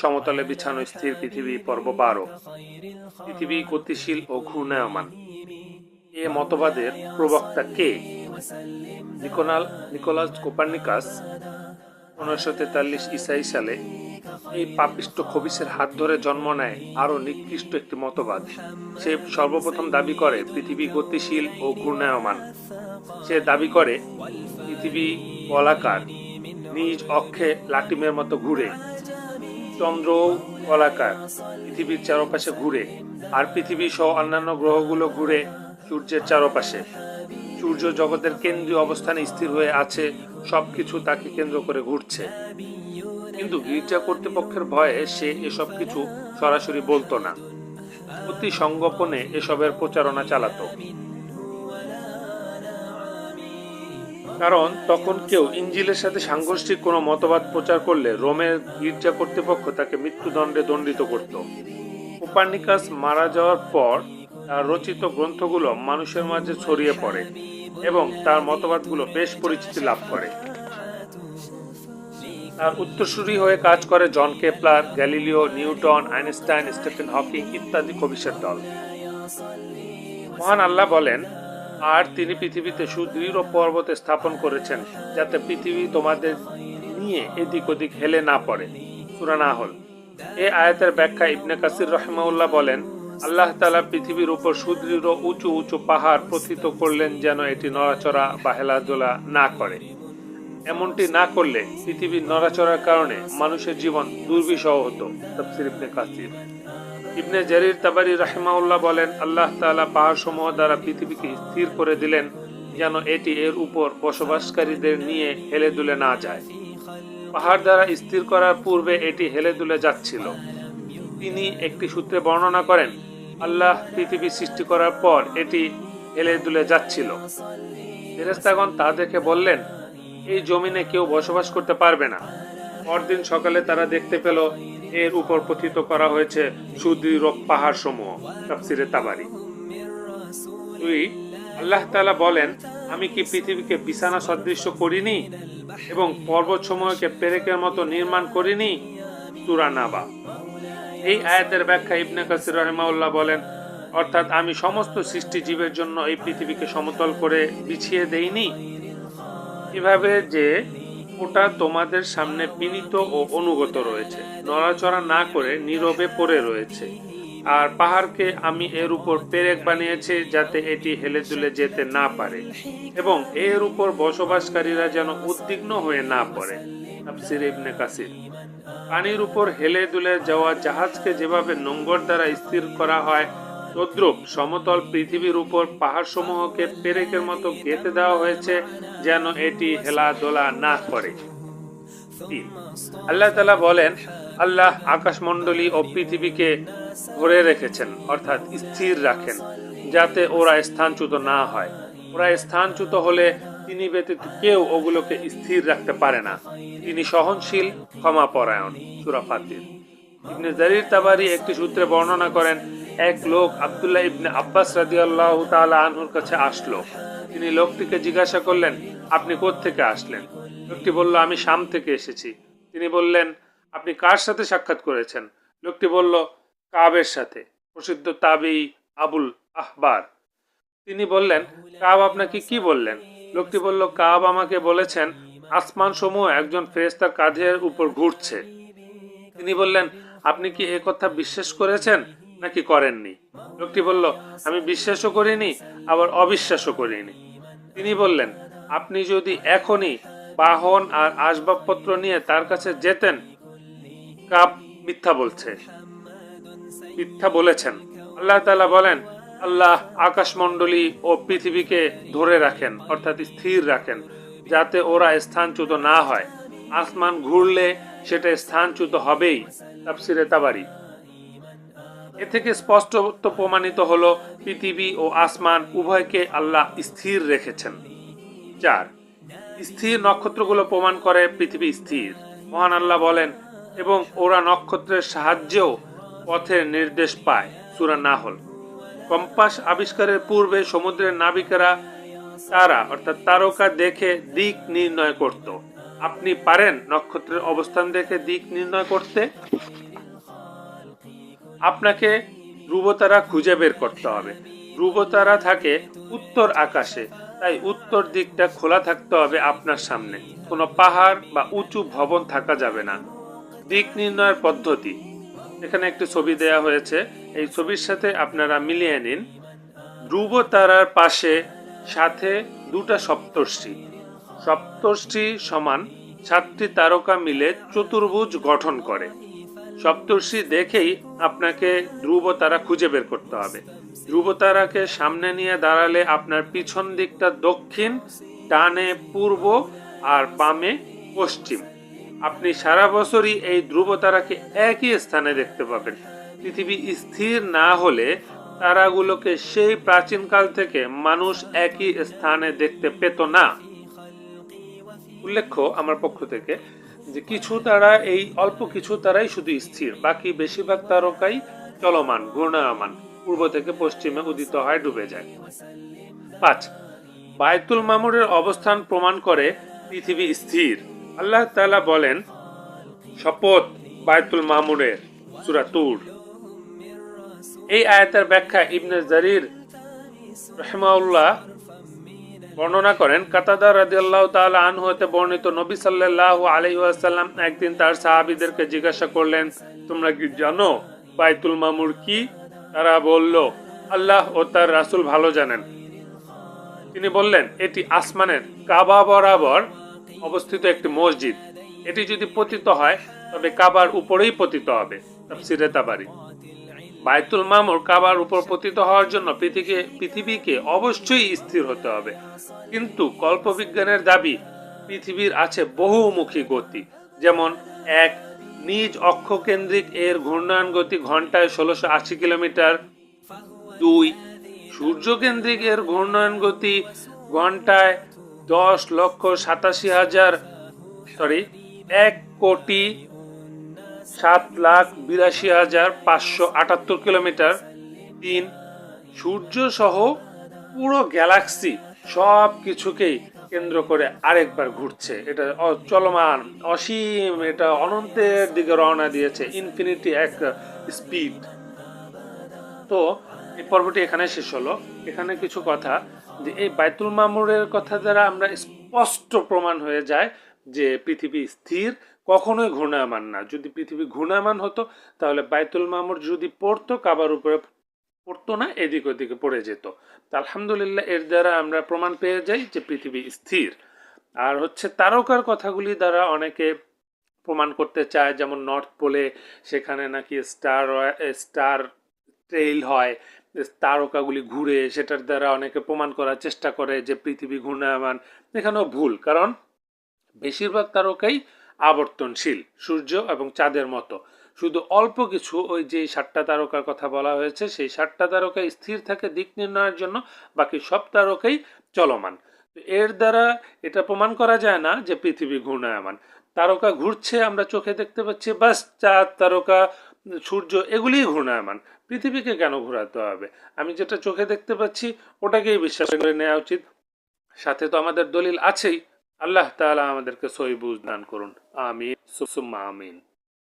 সমতলে বিছানো স্থির পৃথিবী পর্ব বারো পৃথিবী গতিশীল ও ঘূর্ণায়মান। এ মতবাদের প্রবক্তা কে? নিকোনাল, নিকোলাস কোপার্নিকাস পনেরোশো তেতাল্লিশ ইসাই সালে এই পাপিষ্ট খবিসের হাত ধরে জন্ম নেয় আরও নিকৃষ্ট একটি মতবাদ। সে সর্বপ্রথম দাবি করে, পৃথিবী গতিশীল ও ঘূর্ণায়মান। সে দাবি করে, পৃথিবী গোলাকার, নিজ অক্ষে লাটিমের মতো ঘুরে। চন্দ্র গোলাকার, পৃথিবীর চারপাশে ঘুরে। আর পৃথিবী সহ অন্যান্য গ্রহগুলো ঘুরে সূর্যের চারপাশে। সূর্য জগতের কেন্দ্রীয় অবস্থানে স্থির হয়ে আছে, সবকিছু তাকে কেন্দ্র করে ঘুরছে। কিন্তু গির্জা কর্তৃপক্ষের ভয়ে সে এসব কিছু সরাসরি বলতো না। অতি সংগোপনে এসবের প্রচারণা চালাতো। কারণ তখন কেউ ইঞ্জিলের সাথে সাংঘর্ষিক কোনো মতবাদ প্রচার করলে রোমের গির্জা কর্তৃপক্ষ তাকে মৃত্যুদণ্ডে দণ্ডিত করত। কোপার্নিকাস মারা যাওয়ার পর তার রচিত গ্রন্থগুলো মানুষের মাঝে ছড়িয়ে পড়ে এবং তার মতবাদগুলো বেশ পরিচিতি লাভ করে। তার উত্তরসূরি হয়ে কাজ করে John Kepler, Galileo, Newton, Einstein, Stephen Hawking ইত্যাদি কবিসের দল। মহান আল্লাহ বলেন আর তিনি পৃথিবীতে সুদৃঢ় পর্বত স্থাপন করেছেন, যাতে পৃথিবী তোমাদের নিয়ে এদিক ওদিক হেলে না পড়ে। সুরা না হল এ আয়াতের ব্যাখ্যা ইবনে কাসির রহমাউল্লাহ বলেন, আল্লাহ তালা পৃথিবীর উপর সুদৃঢ় উঁচু উঁচু পাহাড় প্রথিত করলেন যেন এটি নড়াচড়া বা হেলাধুলা না করে। এমনটি না করলে পৃথিবীর নড়াচড়ার কারণে মানুষের জীবন দুর্বিষহ হতো, তফসির ইবনে কাসির। ইবনে জারির তাবারি রাহিমাউল্লাহ বলেন, আল্লাহ তাআলা পাহাড় সমূহ দ্বারা পৃথিবীকে স্থির করে দিলেন, যেন এটি এর উপর বসবাসকারীদের নিয়ে হেলে দুলে না যায়। পাহাড় দ্বারা স্থির করার পূর্বে এটি হেলে দুলে যাচ্ছিল। তিনি একটি সূত্রে বর্ণনা করেন, আল্লাহ পৃথিবী সৃষ্টি করার পর এটি হেলে দুলে যাচ্ছিল। ফেরেস্তাগণ দেখে বললেন, এই জমিনে কেউ বসবাস করতে পারবে না। পরদিন সকালে তারা দেখতে পেল এর উপর পথিত করা হয়েছে সুদৃঢ় পাহাড় সমূহ তাফসিরে তাবারি। আল্লাহ তাআলা বলেন, আমি কি পৃথিবীকে বিছানা সদৃশ্য করিনি এবং পর্বত সমূহকে পেরেকের মতো নির্মাণ করিনি? তুরা নাবা। এই আয়াতের ব্যাখ্যা ইবনে কাসির রহমাউল্লাহ বলেন, অর্থাৎ আমি সমস্ত সৃষ্টি জীবের জন্য এই পৃথিবীকে সমতল করে বিছিয়ে দেইনি। কীভাবে যে ওটা তোমাদের সামনে বিনীত ও অনুগত রয়েছে। নড়াচড়া না করে নীরবে পড়ে রয়েছে। আর পাহাড়কে আমি এর উপর পেরেক বানিয়েছি যাতে এটি হেলে দুলে যেতে না পারে। এবং এর উপর বসবাসকারীরা যেন উদ্বিগ্ন হয়ে না পড়ে। তাফসির ইবনে কাসির। পানির উপর হেলে দুলে যাওয়া জাহাজকে যেভাবে নোঙ্গর দ্বারা স্থির করা হয় তদ্রুপ সমতল পৃথিবীর উপর পাহাড় সমূহকে পেরেকের মতো গেঁথে দেওয়া হয়েছে যেন এটি হেলা দোলা না করে। আল্লাহ তালা বলেন, আল্লাহ আকাশমণ্ডলী ও পৃথিবীকে ধরে রেখেছেন, অর্থাৎ স্থির রাখেন, যাতে ওরা স্থানচ্যুত না হয়। ওরা স্থানচ্যুত হলে তিনি ব্যতীত কেউ ওগুলোকে স্থির রাখতে পারে না। তিনি সহনশীল ক্ষমা পরায়ণ সুরাফাতির ইবনে জারির তাবারি একটি সূত্রে বর্ণনা করেন এক লোক আব্দুল্লাহ ইবনে আব্বাস রাদিয়াল্লাহু তাআলা আনহুর কাছে আসলো। তিনি লোকটিকে জিজ্ঞাসা করলেন, আপনি থেকে আসলেন? লোকটি বলল, আমি শাম থেকে এসেছি। তিনি বললেন, আপনি কার সাথে সাক্ষাৎ করেছেন? লোকটি বলল, কাবের সাথে, প্রসিদ্ধ তাবি আবুল আহবার। তিনি বললেন, কাব আপনাকে কি বললেন? লোকটি বলল, কাব আমাকে বলেছেন আসমান সমূহ একজন ফেরেস্তার কাঁধের উপর ঘুরছে। তিনি বললেন, আপনি কি এ কথা বিশ্বাস করেছেন? নাকি করেননি? লোকটি বলল, আমি বিশ্বাসও করিনি, আবার অবিশ্বাসও করিনি। তিনি বললেন, আপনি যদি এখনই বাহন আর আসবাবপত্র নিয়ে তার কাছে যেতেন, কাপ মিথ্যা বলছে। মিথ্যা বলেছেন। আল্লাহ তালা বলেন, আল্লাহ আকাশমণ্ডলী ও পৃথিবীকে ধরে রাখেন, অর্থাৎ স্থির রাখেন, যাতে ওরা স্থানচ্যুত না হয়। আসমান ঘুরলে সেটা স্থানচ্যুত হবেই। তাফসিরে তাবারি। এ থেকে স্পষ্ট প্রমাণিত হল, পৃথিবী ও আসমান উভয়কে আল্লাহ স্থির রেখেছেন। চার, স্থির নক্ষত্রগুলো প্রমাণ করে পৃথিবী স্থির। মহান আল্লাহ বলেন, এবং ওরা নক্ষত্রের সাহায্যেও পথের নির্দেশ পায়, সুরা না হল কম্পাস আবিষ্কারের পূর্বে সমুদ্রের নাবিকেরা তারা, অর্থাৎ তারকা দেখে দিক নির্ণয় করত। আপনি পারেন নক্ষত্রের অবস্থান দেখে দিক নির্ণয় করতে? আপনাকে ধ্রুবতারা খুঁজে বের করতে হবে। ধ্রুবতারা থাকে উত্তর আকাশে, তাই উত্তর দিকটা খোলা থাকতে হবে আপনার সামনে। কোনো পাহাড় বা উঁচু ভবন থাকা যাবে না। দিক নির্ণয়ের পদ্ধতি। এখানে একটি ছবি দেয়া হয়েছে। এই ছবির সাথে আপনারা মিলিয়ে নিন। ধ্রুব তারার পাশে সাথে দুটা সপ্তর্ষি। সপ্তর্ষি সমান সাতটি তারকা মিলে চতুর্ভুজ গঠন করে। সপ্তর্ষি দেখেই আপনাকে ধ্রুব তারা খুঁজে বের করতে হবে। ধ্রুব তারাকে সামনে নিয়ে দাঁড়ালে আপনার পিছন দিকটা দক্ষিণ, ডানে পূর্ব আর বামে পশ্চিম। আপনি সারা বছরই এই ধ্রুব তারাকে একই স্থানে দেখতে পাবেন। পৃথিবী স্থির না হলে তারাগুলোকে সেই প্রাচীনকাল থেকে মানুষ একই স্থানে দেখতে পেত না। উল্লেখ্য, আমার পক্ষ থেকে যে কিছু তারা এই, অল্প কিছু তারাই শুধু স্থির, বাকি বেশিরভাগ তারকাই চলমান, ঘূর্ণায়মান। পূর্ব থেকে পশ্চিমে উদিত হয় ডুবে যায়। পাঁচ, বায়তুল মামুরের অবস্থান প্রমাণ করে পৃথিবী স্থির। আল্লাহ তালা বলেন, শপথ বায়তুল মামুরের, সূরা তুর। এই আয়াতের ব্যাখ্যা ইবনে জারির রহমাউল্লাহ বর্ণনা করেন, কাতাদা রাদিয়াল্লাহু তাআলা আনহু হতে বর্ণিত নবী সাল্লাল্লাহু আলাইহি একদিন তার সাহাবীদেরকে জিজ্ঞাসা করলেন, তোমরা কি জানো বাইতুল মামুর কি? তারা বলল, আল্লাহ ও তার রাসূল ভালো জানেন। তিনি বললেন, এটি আসমানের কাবা বরাবর অবস্থিত একটি মসজিদ। এটি যদি পতিত হয়, তবে কাবার উপরেই পতিত হবে। তাফসিরে তাবারি। বায়তুল মামুর কাবার উপর পতিত হওয়ার জন্য পৃথিবীকে পৃথিবীকে অবশ্যই স্থির হতে হবে। কিন্তু কল্পবিজ্ঞানের দাবি, পৃথিবীর আছে বহুমুখী গতি। যেমন এক নিজ অক্ষকেন্দ্রিক এর ঘূর্ণায়ন গতি ঘন্টায় ষোলোশো আশি কিলোমিটার, দুই সূর্যকেন্দ্রিক এর ঘূর্ণায়ন গতি ঘন্টায় দশ লক্ষ সাতাশি হাজার সরি এক কোটি সাত লাখ বিরাশি হাজার পাঁচশো আটাত্তর কিলোমিটার। তিন সূর্য সহ পুরো গ্যালাক্সি সব কিছুকেই কেন্দ্র করে আরেকবার ঘুরছে। এটা চলমান অসীম, এটা অনন্তের দিকে রওনা দিয়েছে ইনফিনিটি এক স্পিড। তো এই পর্বটি এখানে শেষ হলো। এখানে কিছু কথা যে এই বাইতুল মামুরের কথা দ্বারা আমরা স্পষ্ট প্রমাণ হয়ে যায় যে পৃথিবী স্থির, কখনোই ঘূর্ণায়মান না। যদি পৃথিবী ঘূর্ণায়মান হতো, তাহলে বাইতুল মামুর যদি পড়তো, কাবার উপরে পড়তো না, এদিক ওদিকে পড়ে যেত। আলহামদুলিল্লাহ, এর দ্বারা আমরা প্রমাণ পেয়ে যাই যে পৃথিবী স্থির। আর হচ্ছে তারকার কথাগুলি দ্বারা অনেকে প্রমাণ করতে চায়, যেমন নর্থ পোলে সেখানে নাকি স্টার স্টার ট্রেইল হয়, তারকাগুলি ঘুরে, সেটার দ্বারা অনেকে প্রমাণ করার চেষ্টা করে যে পৃথিবী ঘূর্ণায়মান। এখানেও ভুল, কারণ বেশিরভাগ তারকাই আবর্তনশীল, সূর্য এবং চাঁদের মতো। শুধু অল্প কিছু ওই যে সাতটা তারকার কথা বলা হয়েছে, সেই সাতটা তারকা স্থির থাকে দিক নির্ণয়ের জন্য, বাকি সব তারকাই চলমান। এর দ্বারা এটা প্রমাণ করা যায় না যে পৃথিবী ঘূর্ণায়মান। তারকা ঘুরছে, আমরা চোখে দেখতে পাচ্ছি, বাস, চাঁদ, তারকা, সূর্য, এগুলিই ঘূর্ণায়মান। পৃথিবীকে কেন ঘোরাতে হবে? আমি যেটা চোখে দেখতে পাচ্ছি, ওটাকেই বিশ্বাস করে নেওয়া উচিত। সাথে তো আমাদের দলিল আছেই। আল্লাহ তালা আমাদেরকে সহি বুঝ দান করুন। আমিন। সুসুম্মা আমিন।